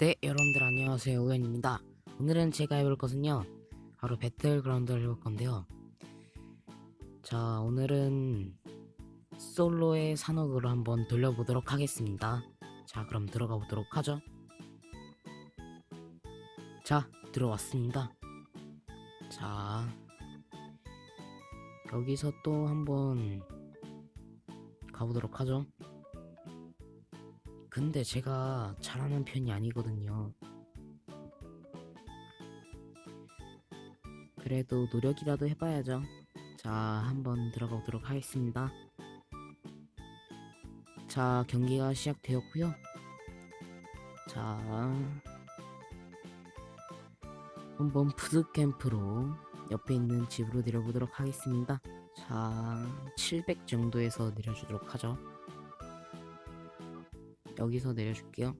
네, 여러분들 안녕하세요. 우연입니다. 오늘은 제가 해볼 것은요. 바로 배틀그라운드를 해볼 건데요. 자, 오늘은 솔로의 산옥으로 한번 돌려보도록 하겠습니다. 자, 그럼 들어가 보도록 하죠. 자, 들어왔습니다. 자, 여기서 또 한번 가보도록 하죠. 근데 제가 잘하는 편이 아니거든요. 그래도 노력이라도 해봐야죠. 자, 한번 들어가 보도록 하겠습니다. 자, 경기가 시작되었고요. 자, 한번 푸드캠프로 옆에 있는 집으로 내려보도록 하겠습니다. 자, 700 정도에서 내려주도록 하죠. 여기서 내려줄게요.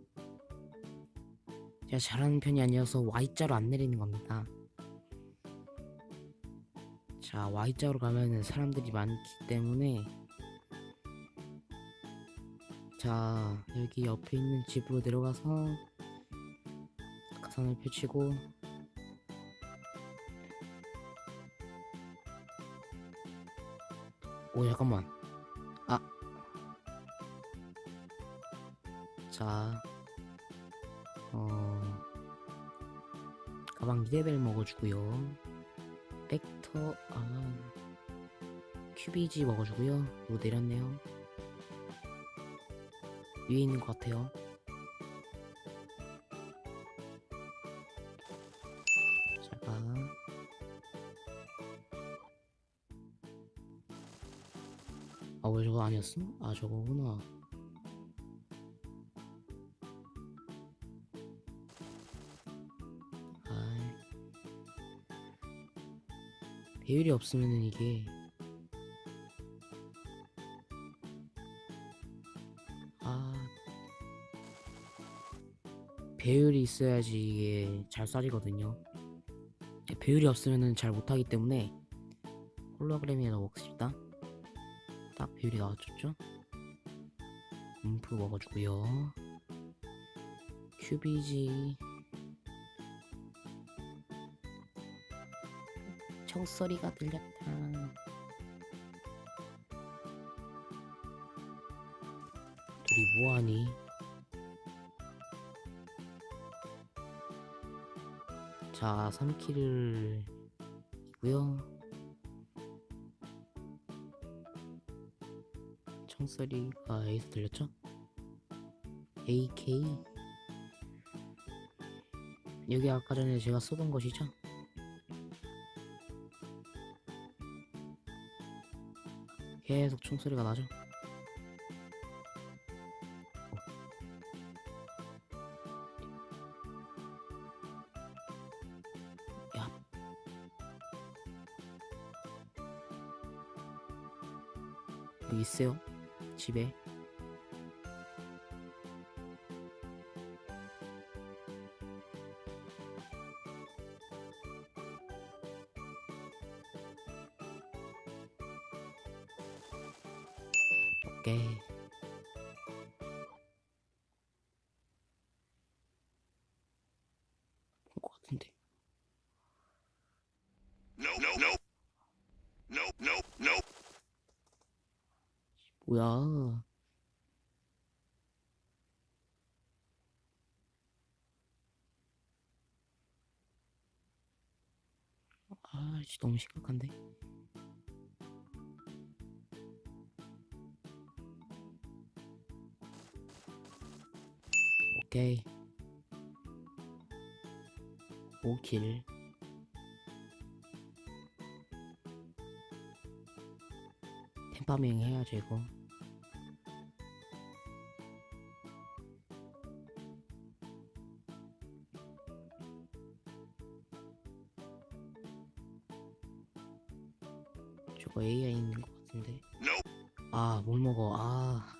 제가 잘하는 편이 아니어서 Y자로 안 내리는 겁니다. 자, Y자로 가면은 사람들이 많기 때문에 자, 여기 옆에 있는 집으로 내려가서 가산을 펼치고 오 잠깐만 자, 어, 가방 2레벨 먹어주고요. 벡터, 아, 큐비지 먹어주고요. 뭐 내렸네요. 위에 있는 것 같아요. 아, 왜 저거 아니었어? 아, 저거구나. 배율이 없으면은 이게 아 배율이 있어야지 이게 잘 쏴지거든요. 배율이 없으면은 잘 못하기 때문에 홀로그램이나 먹읍시다. 딱 배율이 나왔죠? 음프 먹어주고요. 큐비지 총소리가 들렸다. 둘이 뭐하니? 자, 3킬을 이고요. 총소리가 A에서 들렸죠? AK 여기 아까 전에 제가 쏘던 것이죠? 계속 총소리가 나죠. 어. 야. 여기 있어요. 집에. 오케이. 본것 같은데. Nope, nope, nope. 뭐야? 아, 씨, 너무 심각한데. 오케이. 5킬. 템파밍 해야지 이거. 저거 AI 있는 것 같은데. 아, 뭘 먹어. 아.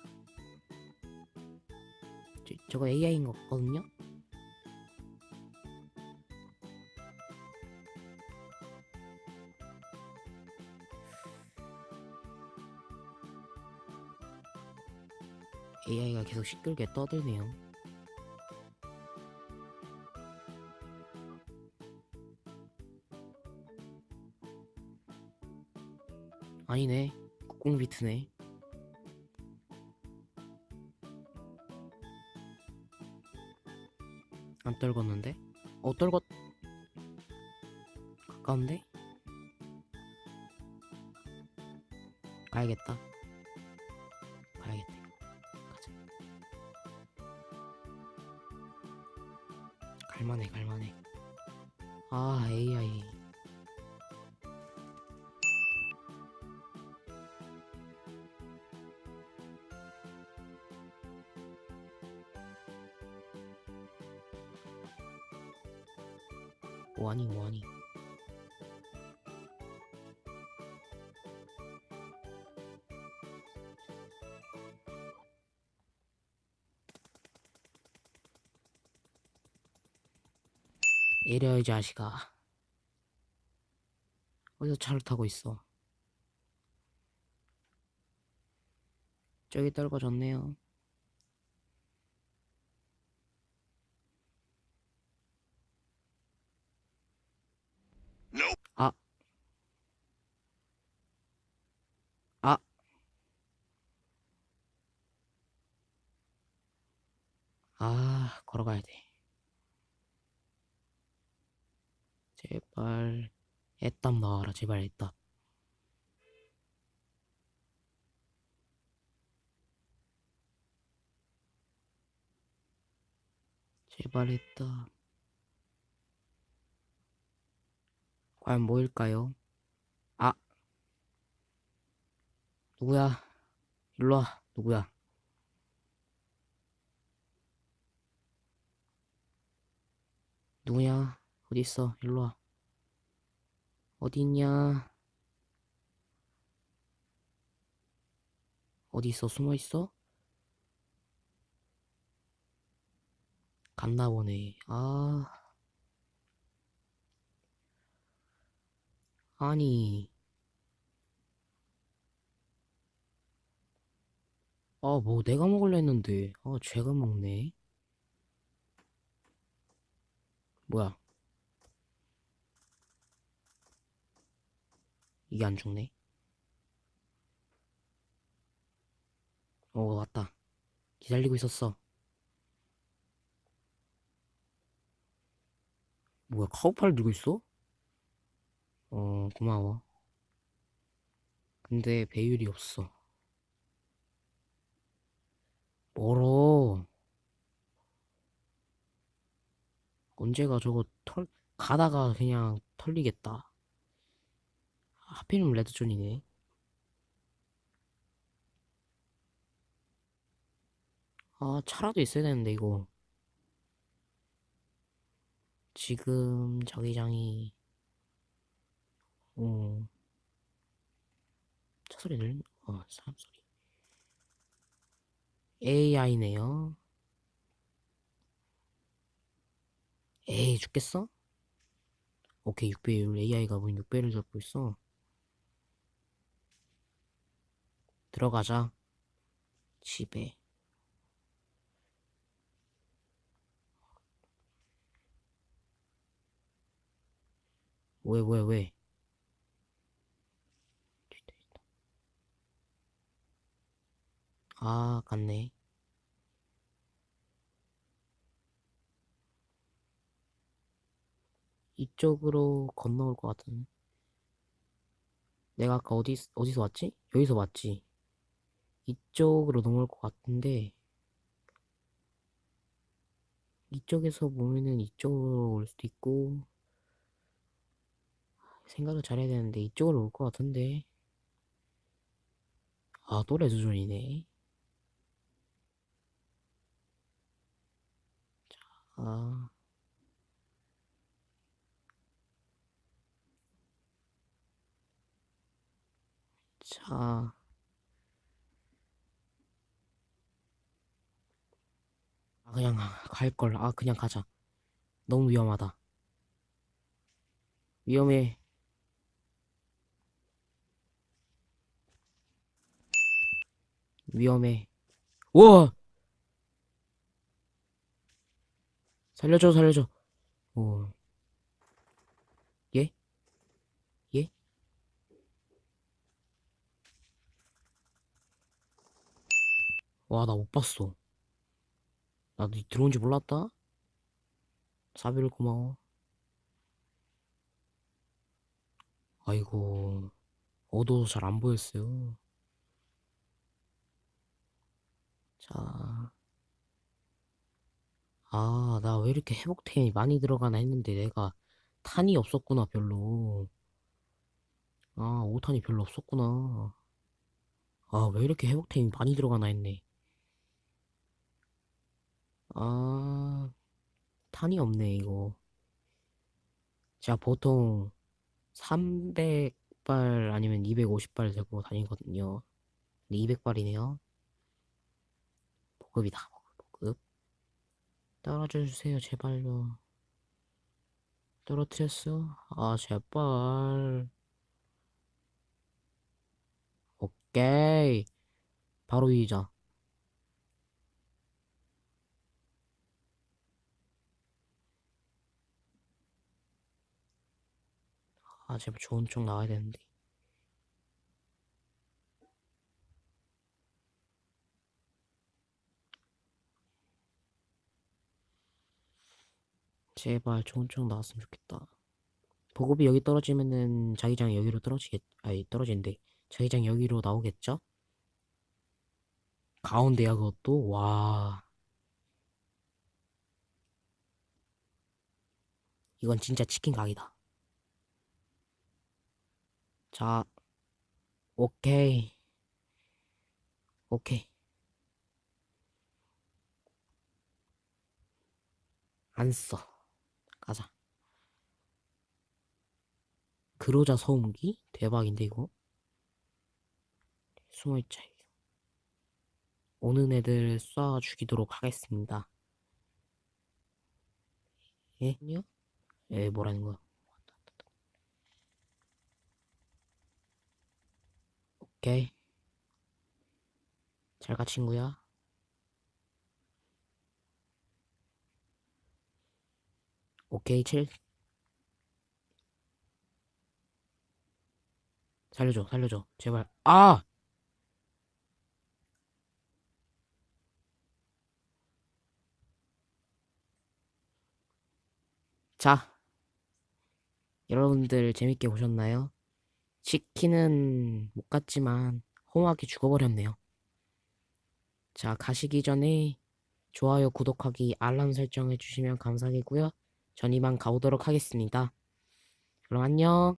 저거 AI인 것 같거든요. AI가 계속 시끌게 떠들네요. 아니네. 국공비트네. 떨궜는데? 어, 떨궜. 가까운데? 가야겠다. 뭐하니, 뭐하니. 이려 이 자식아. 어디서 차를 타고 있어? 저기 떨궈졌네요 Nope. 아 아. 아, 걸어가야 돼. 제발 애답 나와라. 제발 애답 제발 애답 과연 뭐일까요? 아. 누구야? 일로와. 누구야 누구야 어딨어 일로 와 어디 있냐? 어디 있어? 숨어 있어? 갔나 보네. 아. 아니. 아, 뭐 내가 먹을려 했는데. 아, 쟤가 먹네. 뭐야? 이게 안 죽네. 어, 왔다. 기다리고 있었어. 뭐야, 카우팔 들고 있어? 어, 고마워. 근데 배율이 없어. 멀어. 언제가 저거 털, 가다가 그냥 털리겠다. 하필이면 레드존이네. 아, 차라도 있어야 되는데, 이거. 지금 자기장이, 어, 차 소리를, 어, 사람 소리. AI네요. 에이, 죽겠어? 오케이, 6배율. AI가 무슨 6배를 잡고 있어. 들어가자. 집에. 왜, 왜, 왜? 아, 갔네. 이쪽으로 건너올 것 같은. 내가 아까 어디, 어디서 왔지? 여기서 왔지. 이쪽으로 넘어올 것 같은데 이쪽에서 보면은 이쪽으로 올 수도 있고 생각을 잘해야 되는데 이쪽으로 올 것 같은데 아또 레드존이네 아 자, 아, 그냥 갈 걸. 아, 그냥 가자. 너무 위험하다. 위험해. 위험해. 우와! 살려줘, 살려줘. 오. 예? 예? 와, 나 못 봤어. 나도 들어온 지 몰랐다? 사비를 고마워. 아이고, 어두워서 잘 안 보였어요. 자. 아, 나 왜 이렇게 회복템이 많이 들어가나 했는데 내가 탄이 없었구나, 별로. 아, 5탄이 별로 없었구나. 아, 왜 이렇게 회복템이 많이 들어가나 했네. 아, 탄이 없네, 이거. 제가 보통 300발 아니면 250발 들고 다니거든요. 근데 200발이네요. 보급이다, 보급. 떨어져주세요, 제발요. 떨어뜨렸어? 아, 제발. 오케이. 바로 이자. 아, 제발 좋은 쪽 나와야 되는데. 제발 좋은 쪽 나왔으면 좋겠다. 보급이 여기 떨어지면은 자기장 여기로 떨어지겠, 아니, 떨어진대. 자기장 여기로 나오겠죠? 가운데야, 그것도? 와. 이건 진짜 치킨 각이다. 자, 오케이. 오케이. 안 써. 가자. 그로자 소음기? 대박인데, 이거? 숨어있자. 오는 애들 쏴 죽이도록 하겠습니다. 예? 아니요? 예, 뭐라는 거야? 오케이. 잘 가, 친구야. 오케이, 7. 살려줘, 살려줘. 제발. 아! 자. 여러분들 재밌게 보셨나요? 치킨은 못 갔지만 허무하게 죽어버렸네요. 자, 가시기 전에 좋아요, 구독하기, 알람 설정 해 주시면 감사하겠고요. 전 이만 가보도록 하겠습니다. 그럼 안녕.